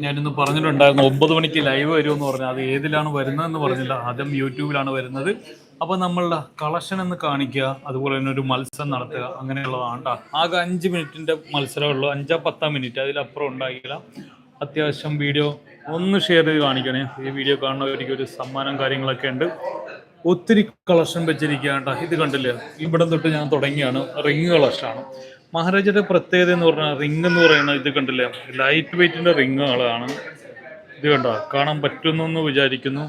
ഞാനിന്ന് പറഞ്ഞിട്ടുണ്ടായിരുന്നു ഒമ്പത് മണിക്ക് ലൈവ് വരുമെന്ന് പറഞ്ഞു. അത് ഏതിലാണ് വരുന്നതെന്ന് പറഞ്ഞില്ല. ആദ്യം യൂട്യൂബിലാണ് വരുന്നത്. അപ്പോൾ നമ്മളുടെ കളക്ഷൻ എന്ന് കാണിക്കുക. അതുപോലെ തന്നെ ഒരു മത്സരം നടത്തുക. അങ്ങനെയുള്ളതാണ്. ആകെ അഞ്ച് മിനിറ്റിന്റെ മത്സരമുള്ളൂ അഞ്ചോ പത്തോ മിനിറ്റ്. അതിലപ്പുറം ഉണ്ടാകില്ല അത്യാവശ്യം വീഡിയോ ഒന്ന് ഷെയർ ചെയ്ത് കാണിക്കണേ. ഈ വീഡിയോ കാണുന്നവർക്ക് ഒരു സമ്മാനം കാര്യങ്ങളൊക്കെ ഉണ്ട്. ഒത്തിരി കളക്ഷൻ വെച്ചിരിക്കുകയാണ് ഇത് കണ്ടില്ലേ? ഇവിടെ തൊട്ട് ഞാൻ തുടങ്ങിയാണ്. റിങ് കളക്ഷനാണ് മഹാരാജയുടെ പ്രത്യേകത എന്ന് പറഞ്ഞാൽ റിങ് എന്ന് പറയുന്ന ഇത് കണ്ടില്ലേ? ലൈറ്റ് വെയിറ്റിന്റെ റിങ്ങുകളാണ് ഇത് കണ്ടോ? കാണാൻ പറ്റുന്നു വിചാരിക്കുന്നു.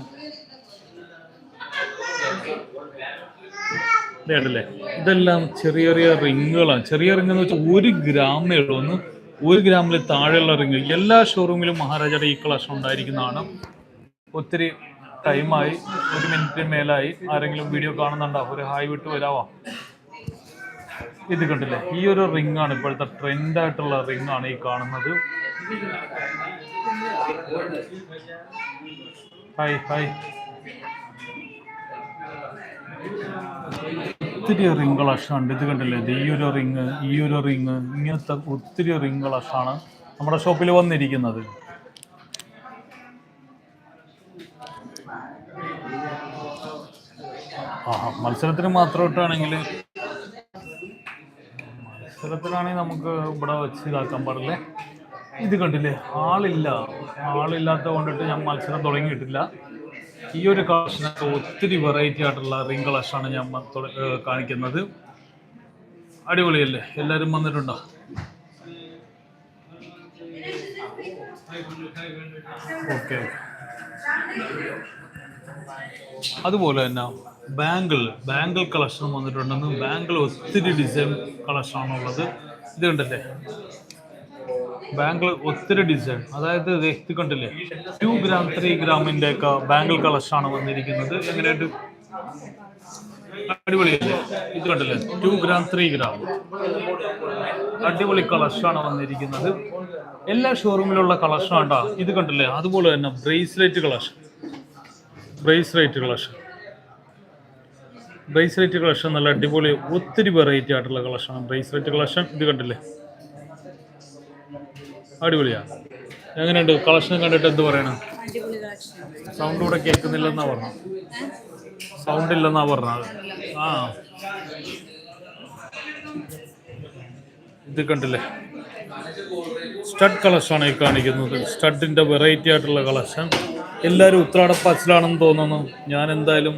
ഇത് കണ്ടില്ലേ? ഇതെല്ലാം ചെറിയ ചെറിയ റിങ്ങുകളാണ് ചെറിയ റിങ് എന്ന് വെച്ചാൽ ഒരു ഗ്രാമേ ഉള്ളൂ. ഒന്ന് ഒരു ഗ്രാമിൽ താഴെയുള്ള റിങ് എല്ലാ ഷോറൂമിലും മഹാരാജയുടെ ഈ കളക്ഷൻ ഉണ്ടായിരിക്കുന്നതാണ്. ഒത്തിരി ടൈമായി ഒരു മിനിറ്റിന് മേലായി. ആരെങ്കിലും വീഡിയോ കാണുന്നുണ്ടോ? ഒരു ഹായ് വിട്ട് വരാവോ? ഇത് കണ്ടില്ലേ? ഈ ഒരു റിംഗ് ആണ് ഇപ്പോഴത്തെ ട്രെൻഡ് ആയിട്ടുള്ള റിംഗ് ആണ് ഈ കാണുന്നത്. ഹായ് ഹായ് ഒത്തിരി റിംഗ് കളക്ഷനുണ്ട് ഇത് കണ്ടില്ലേ? ഈ ഒരു റിംഗ് ഈ ഒരു റിംഗ് ഇങ്ങനത്തെ ഒത്തിരി റിംഗ് കളക്ഷനാണ് നമ്മുടെ ഷോപ്പിൽ വന്നിരിക്കുന്നത്. ആഹാ മത്സരത്തിന് മാത്രം ഇട്ടാണെങ്കിൽ മത്സരത്തിനാണെങ്കിൽ നമുക്ക് ഇവിടെ വെച്ച് ഇതാക്കാൻ പാടില്ലേ? ഇത് കണ്ടില്ലേ? ആളില്ല. ആളില്ലാത്ത കൊണ്ടിട്ട് ഞാൻ മത്സരം തുടങ്ങിയിട്ടില്ല. ഈ ഒരു കളക്ഷനൊക്കെ ഒത്തിരി വെറൈറ്റി ആയിട്ടുള്ള റിംഗ് കളക്ഷനാണ് ഞാൻ കാണിക്കുന്നത്. അടിപൊളിയല്ലേ? എല്ലാവരും വന്നിട്ടുണ്ടോ? ഓക്കെ. അതുപോലെ തന്നെ ബാങ്കിൾ ബാങ്കിൾ കളക്ഷൻ വന്നിട്ടുണ്ടെന്ന് ബാങ്കിൾ ഒത്തിരി ഡിസൈൻ കളക്ഷനാണുള്ളത് ഇത് കണ്ടല്ലേ? ബാങ്കിൾ ഒത്തിരി ഡിസൈൻ അതായത് ഇത് കണ്ടില്ലേ ടു ഗ്രാം ത്രീ ഗ്രാമിന്റെ ഒക്കെ ബാങ്കിൾ കളക്ഷൻ ആണ് വന്നിരിക്കുന്നത്. എങ്ങനെയായിട്ട് അടിപൊളിയല്ലേ? ഇത് കണ്ടില്ലേ? ടു ഗ്രാം ത്രീ ഗ്രാം അടിപൊളി കളക്ഷനാണ് വന്നിരിക്കുന്നത്. എല്ലാ ഷോറൂമിലുള്ള കളക്ഷൻ ആണ്ടാ. ഇത് കണ്ടില്ലേ? അതുപോലെ തന്നെ bracelet collection bracelet collection bracelet collection നല്ല അടിപൊളി ഒത്തിരി വെറൈറ്റി ആയിട്ടുള്ള കളക്ഷനാണ് ബ്രേസ്ലെറ്റ് കളക്ഷൻ ഇത് കണ്ടില്ലേ? അടിപൊളിയാണ് എങ്ങനെയുണ്ട്? കളക്ഷൻ കണ്ടിട്ട് എന്ത് പറയണം? സൗണ്ട് ഇവിടെ കേൾക്കുന്നില്ലെന്നാ പറഞ്ഞു. സൗണ്ട് ഇല്ലെന്നാ പറഞ്ഞത് ആ. ഇത് കണ്ടില്ലേ? സ്റ്റഡ് കളക്ഷനാണ് ഈ കാണിക്കുന്നത്. സ്റ്റഡിന്റെ വെറൈറ്റി ആയിട്ടുള്ള കളക്ഷൻ എല്ലാവരും ഉത്രാടപ്പാച്ചിലാണെന്ന് തോന്നുന്നു. ഞാൻ എന്തായാലും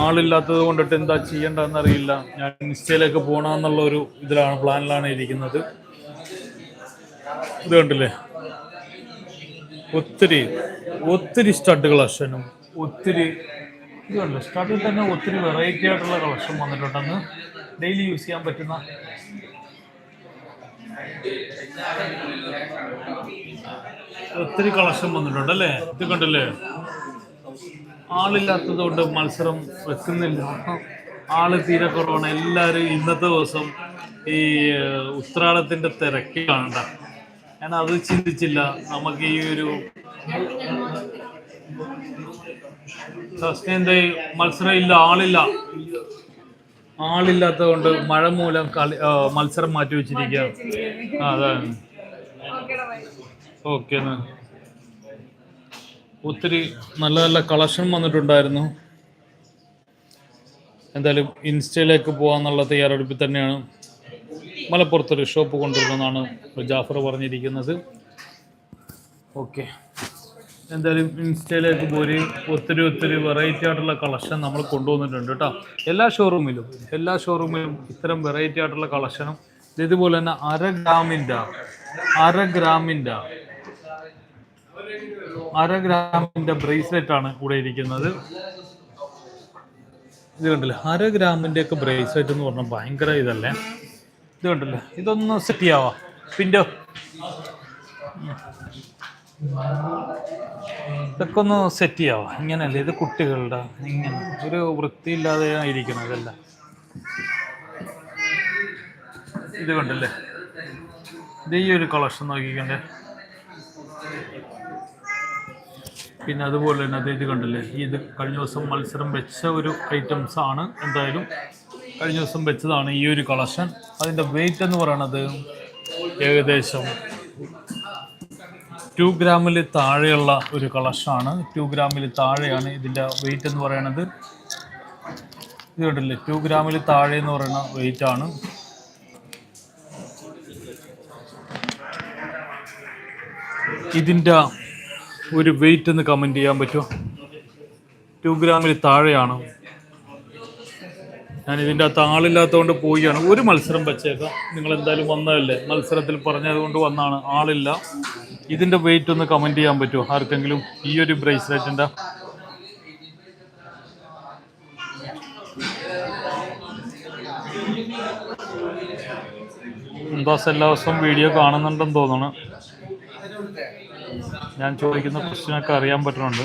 ആളില്ലാത്തത് കൊണ്ടിട്ട് എന്താ ചെയ്യേണ്ടതെന്ന് അറിയില്ല. ഞാൻ ഇൻസ്റ്റയിലേക്ക് പോകണമെന്നുള്ള ഒരു ഇതിലാണ് പ്ലാനിലാണ് ഇരിക്കുന്നത്. ഇത് കണ്ടില്ലേ? ഒത്തിരി ഒത്തിരി സ്റ്റഡ് കളക്ഷനും ഒത്തിരി ഇത് കണ്ടില്ലേ? സ്റ്റഡിൽ തന്നെ ഒത്തിരി വെറൈറ്റി ആയിട്ടുള്ള കളക്ഷൻ വന്നിട്ടുണ്ടെന്ന് ഡെയിലി യൂസ് ചെയ്യാൻ പറ്റുന്ന ഒത്തിരി കളക്ഷൻ വന്നിട്ടുണ്ട് അല്ലേ? ഇത് കണ്ടില്ലേ? ആളില്ലാത്തത് കൊണ്ട് മത്സരം വെക്കുന്നില്ല. ആൾ തീരെ കുറവാണ്. എല്ലാവരും ഇന്നത്തെ ദിവസം ഈ ഉത്രാളത്തിന്റെ ഉത്രാടത്തിന്റെ തിരക്ക് കാണണ്ട ഞാൻ അത് ചിന്തിച്ചില്ല. നമുക്ക് ഈ ഒരു സസ്റ്റൈന്റെ മത്സരം ഇല്ല ആളില്ല. ആളില്ലാത്തത് കൊണ്ട് മഴ മൂലം കളി മത്സരം മാറ്റി വെച്ചിരിക്കുക അതാണ്. ഓക്കെ എന്നാ. ഒത്തിരി നല്ല നല്ല കളക്ഷൻ വന്നിട്ടുണ്ടായിരുന്നു. എന്തായാലും ഇൻസ്റ്റയിലേക്ക് പോകാന്നുള്ള തയ്യാറെടുപ്പിൽ തന്നെയാണ് മലപ്പുറത്തൊരു ഷോപ്പ് കൊണ്ടുവരുമെന്നാണ് ജാഫർ പറഞ്ഞിരിക്കുന്നത്. ഓക്കെ. എന്തായാലും ഇൻസ്റ്റയിലേക്ക് പോരി ഒത്തിരി ഒത്തിരി വെറൈറ്റി ആയിട്ടുള്ള കളക്ഷൻ നമ്മൾ കൊണ്ടുവന്നിട്ടുണ്ട് കേട്ടോ. എല്ലാ ഷോറൂമിലും എല്ലാ ഷോറൂമിലും ഇത്തരം വെറൈറ്റി ആയിട്ടുള്ള കളക്ഷനും ഇതുപോലെ തന്നെ അര ഗ്രാമിന്റെ അര ഗ്രാമിന്റെ അര ഗ്രാമിന്റെ ബ്രേസ്ലെറ്റ് ആണ് കൂടെ ഇരിക്കുന്നത്. ഇത് കണ്ടില്ലേ? അര ഗ്രാമിന്റെ ഒക്കെ ബ്രേസ്ലെറ്റ് എന്ന് പറഞ്ഞാൽ ഭയങ്കര ഇതല്ലേ? ഇത് കണ്ടില്ലേ? ഇതൊന്ന് സെറ്റ് ചെയ്യാവാ? പിന്നോ? ഇതൊക്കെ ഒന്ന് സെറ്റ് ചെയ്യാവാ? ഇങ്ങനല്ലേ ഇത് കുട്ടികളുടെ ഇങ്ങനെ. ഒരു വൃത്തിയില്ലാതെ ഇരിക്കണം ഇതെല്ലാം. ഇത് കണ്ടില്ലേ? ഇത് ഈ ഒരു കളക്ഷൻ നോക്കിക്കണ്ടേ? പിന്നെ അതുപോലെ തന്നെ ഇത് കണ്ടില്ലേ? ഇത് കഴിഞ്ഞ ദിവസം മത്സരം വെച്ച ഒരു ഐറ്റംസ് ആണ് എന്തായാലും കഴിഞ്ഞ ദിവസം വെച്ചതാണ് ഈ ഒരു കളക്ഷൻ. അതിന്റെ വെയിറ്റ് എന്ന് പറയണത് ഏകദേശം ടു ഗ്രാമിൽ താഴെയുള്ള ഒരു കളക്ഷനാണ് ടു ഗ്രാമിൽ താഴെയാണ് ഇതിന്റെ വെയിറ്റ് എന്ന് പറയണത്. ഇത് കണ്ടില്ലേ? ടു ഗ്രാമിൽ താഴെ എന്ന് പറയുന്ന വെയിറ്റ് ആണ്. ഇതിന്റെ ഒരു വെയിറ്റ് ഒന്ന് കമന്റ് ചെയ്യാൻ പറ്റുമോ? ടു ഗ്രാമിൽ താഴെയാണ്? ഞാൻ ഇതിന്റെ അകത്ത് ആളില്ലാത്തതുകൊണ്ട് പോവുകയാണ്. ഒരു മത്സരം വെച്ചേക്കാം. നിങ്ങൾ എന്തായാലും വന്നതല്ലേ? മത്സരത്തിൽ പറഞ്ഞതുകൊണ്ട് വന്നാണ്. ആളില്ല. ഇതിന്റെ വെയിറ്റ് ഒന്ന് കമന്റ് ചെയ്യാൻ പറ്റുമോ? ആർക്കെങ്കിലും ഈ ഒരു ബ്രേസ്ലെറ്റിന്റെ എന്താ എല്ലാ ദിവസവും വീഡിയോ കാണുന്നുണ്ടെന്ന് തോന്നുന്നു. ഞാൻ ചോദിക്കുന്ന ക്വസ്റ്റ്യനൊക്കെ അറിയാൻ പറ്റുന്നുണ്ട്.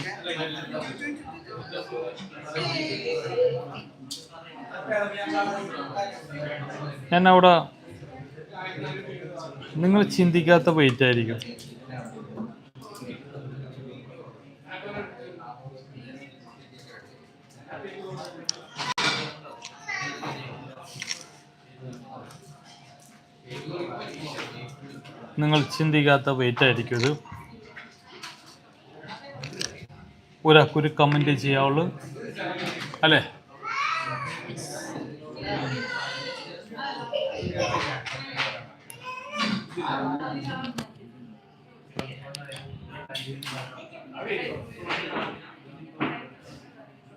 ഞാൻ അവിടെ നിങ്ങൾ ചിന്തിക്കാത്ത വെയിറ്റ് ആയിരിക്കും. നിങ്ങൾ ചിന്തിക്കാത്ത വെയിറ്റ് ആയിരിക്കും ഇത്. ഒരാൾക്കൊരു കമന്റ് ചെയ്യാവുള്ളൂ. അല്ലേ?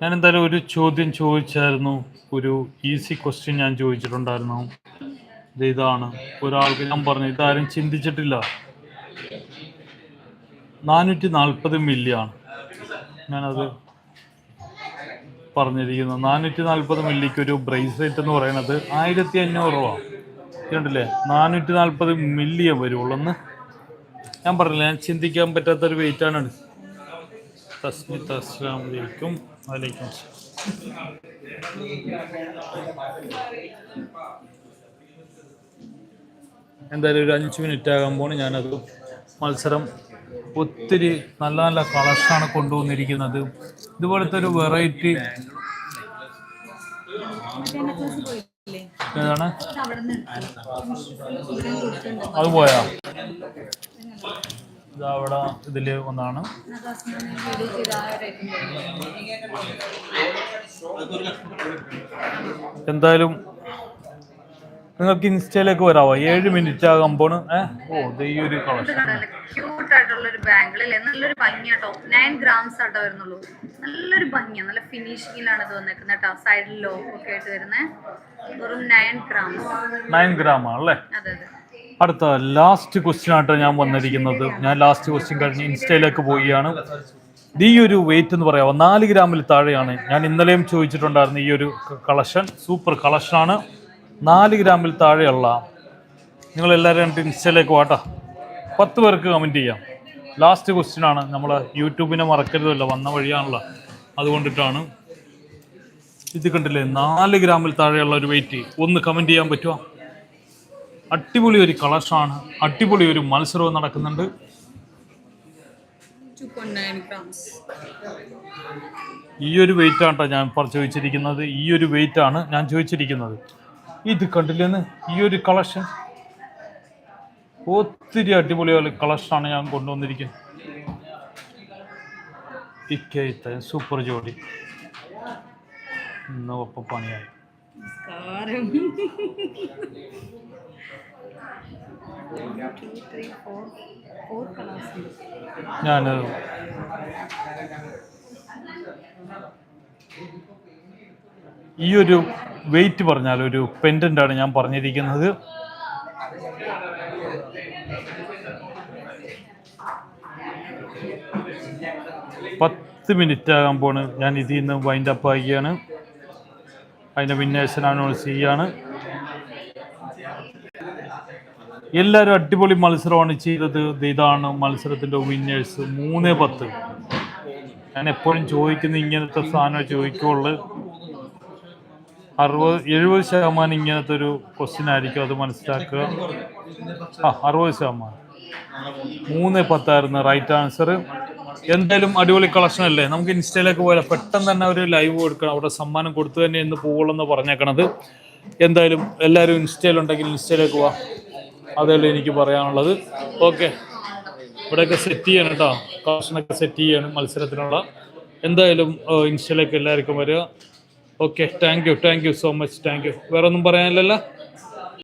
ഞാൻ എന്തായാലും ഒരു ചോദ്യം ചോദിച്ചായിരുന്നു. ഒരു ഈസി ക്വസ്റ്റ്യൻ ഞാൻ ചോദിച്ചിട്ടുണ്ടായിരുന്നു. ഇത് ഇതാണ്. ഒരാൾക്ക് ഞാൻ പറഞ്ഞു ഇതാരും ചിന്തിച്ചിട്ടില്ല. നാനൂറ്റി നാൽപ്പത് മില്ലിയാണ് ഞാനത് പറഞ്ഞിരിക്കുന്നത് നാനൂറ്റി നാൽപ്പത് മില്ലിക്ക് ഒരു ബ്രേസ്ലെറ്റ് എന്ന് പറയുന്നത് ആയിരത്തി അഞ്ഞൂറ് രൂപ. കണ്ടില്ലേ? നാനൂറ്റി നാൽപ്പത് മില്ലിയേ വരുള്ളൂ എന്ന്. ഞാൻ പറഞ്ഞില്ല ഞാൻ ചിന്തിക്കാൻ പറ്റാത്തൊരു വെയിറ്റ് ആണ് തസ്മിത്ത് അസ്ലാം വലൈക്കും. എന്തായാലും ഒരു അഞ്ച് മിനിറ്റ് ആകുമ്പോൾ ഞാനത് മത്സരം ഒത്തിരി നല്ല നല്ല കളക്ഷനാണ് കൊണ്ടുവന്നിരിക്കുന്നത്. ഇതുപോലത്തെ ഒരു വെറൈറ്റി ഏതാണ്? അത് പോയാ? ഇതവിടെ ഇതിൽ ഒന്നാണ്. എന്തായാലും നിങ്ങൾക്ക് ഇൻസ്റ്റയിലേക്ക് വരാവോ? ഏഴ് മിനിറ്റ് ആകുമ്പോൾ ഏഹ് ഓ ഈ ഒരു കളക്ഷൻ ക്യൂട്ട് ആയിട്ടുള്ള ഒരു ബാംഗിളില്ലേ നല്ലൊരു ഭംഗിയാട്ടോ നയൻ ഗ്രാംസ് ആട്ടോ വരുന്നുള്ളൂ. നല്ലൊരു ഭംഗിയാണ് നല്ല ഫിനിഷിങ്ങിലാണ് ഇത് വന്നേക്കുന്നത് കേട്ടോ സൈഡിൽ ലോക്ക് ഒക്കെ ആയിട്ട് വരുന്നത് വെറും നയൻ ഗ്രാംസ് നയൻ ഗ്രാം ആണല്ലേ അതെ അതെ. അടുത്ത ലാസ്റ്റ് ക്വസ്റ്റ്യൻ ആയിട്ട് ഞാൻ വന്നിരിക്കുന്നത്. ഞാൻ ലാസ്റ്റ് ക്വസ്റ്റ്യൻ കഴിഞ്ഞ് ഇൻസ്റ്റയിലേക്ക് പോവുകയാണ്. ഈ ഒരു വെയിറ്റ് എന്ന് പറയാമോ നാല് ഗ്രാമിൽ താഴെയാണ്. ഞാൻ ഇന്നലെയും ചോദിച്ചിട്ടുണ്ടായിരുന്നു ഈ ഒരു കളക്ഷൻ. സൂപ്പർ കളക്ഷനാണ് നാല് ഗ്രാമിൽ താഴെയുള്ള. നിങ്ങൾ എല്ലാവരും ഇൻസ്റ്റയിലേക്ക് വാട്ടാ പത്ത് പേർക്ക് കമന്റ് ചെയ്യാം. ലാസ്റ്റ് ക്വസ്റ്റ്യൻ ആണ്. നമ്മൾ യൂട്യൂബിനെ മറക്കരുതല്ലോ. വന്ന വഴിയാണല്ലോ. അതുകൊണ്ടിട്ടാണ്. ഇത് കണ്ടില്ലേ? നാല് ഗ്രാമിൽ താഴെയുള്ള ഒരു വെയിറ്റ് ഒന്ന് കമന്റ് ചെയ്യാൻ പറ്റുമോ അടിപൊളി ഒരു കളക്ഷനാണ് അടിപൊളി ഒരു മത്സരവും നടക്കുന്നുണ്ട്. ഈ ഒരു വെയിറ്റ് ആണ് ഞാൻ ചോദിച്ചിരിക്കുന്നത്. ഈ ഒരു വെയിറ്റ് ആണ് ഞാൻ ചോദിച്ചിരിക്കുന്നത്. ഇത് കണ്ടില്ലെന്ന് ഈ ഒരു കളക്ഷൻ ഒത്തിരി അടിപൊളി കളക്ഷനാണ് ഞാൻ കൊണ്ടുവന്നിരിക്കുന്നത്. ഇക്കയത്തെ സൂപ്പർ ജോഡി. ഇന്ന് ഒപ്പം പണിയായി. ഞാൻ ഈ ഒരു വെയിറ്റ് പറഞ്ഞാൽ ഒരു പെൻഡന്റ് ആണ് ഞാൻ പറഞ്ഞിരിക്കുന്നത്. പത്ത് മിനിറ്റ് ആകുമ്പോൾ ഞാൻ ഇതിൽ നിന്ന് വൈൻഡ് അപ്പ് ആക്കിയാണ് അതിന്റെ വിന്യാസനാണ് ചെയ്യാണ് എല്ലാവരും അടിപൊളി മത്സരമാണ് ചെയ്തത്. ഇത് ഇതാണ് മത്സരത്തിന്റെ വിന്നേഴ്സ് മൂന്ന് പത്ത്. ഞാൻ എപ്പോഴും ചോദിക്കുന്ന ഇങ്ങനത്തെ സാധനം ചോദിക്കുള്ളൂ. അറുപത് എഴുപത് ശതമാനം ഇങ്ങനത്തെ ഒരു ക്വസ്റ്റ്യൻ ആയിരിക്കും അത് മനസ്സിലാക്കുക. ആ അറുപത് ശതമാനം. മൂന്ന് പത്തായിരുന്നു റൈറ്റ് ആൻസർ എന്തായാലും അടിപൊളി കളക്ഷൻ അല്ലേ? നമുക്ക് ഇൻസ്റ്റയിലേക്ക് പോയാൽ പെട്ടെന്ന് തന്നെ ഒരു ലൈവ് കൊടുക്കണം. അവിടെ സമ്മാനം കൊടുത്തു തന്നെ ഇന്ന് പോകുള്ളെന്ന് പറഞ്ഞേക്കണത്. എന്തായാലും എല്ലാവരും ഇൻസ്റ്റയിലുണ്ടെങ്കിൽ ഇൻസ്റ്റയിലേക്ക് പോവാം അതല്ലേ എനിക്ക് പറയാനുള്ളത്. ഓക്കെ ഇവിടെയൊക്കെ സെറ്റ് ചെയ്യണം കേട്ടോ. കളക്ഷനൊക്കെ സെറ്റ് ചെയ്യണം മത്സരത്തിനുള്ള. എന്തായാലും ഇൻസ്റ്റയിലേക്ക് എല്ലാവർക്കും വരിക. Okay thank you thank you so much thank you വേറെ ഒന്നും പറയാനില്ലല്ലോ?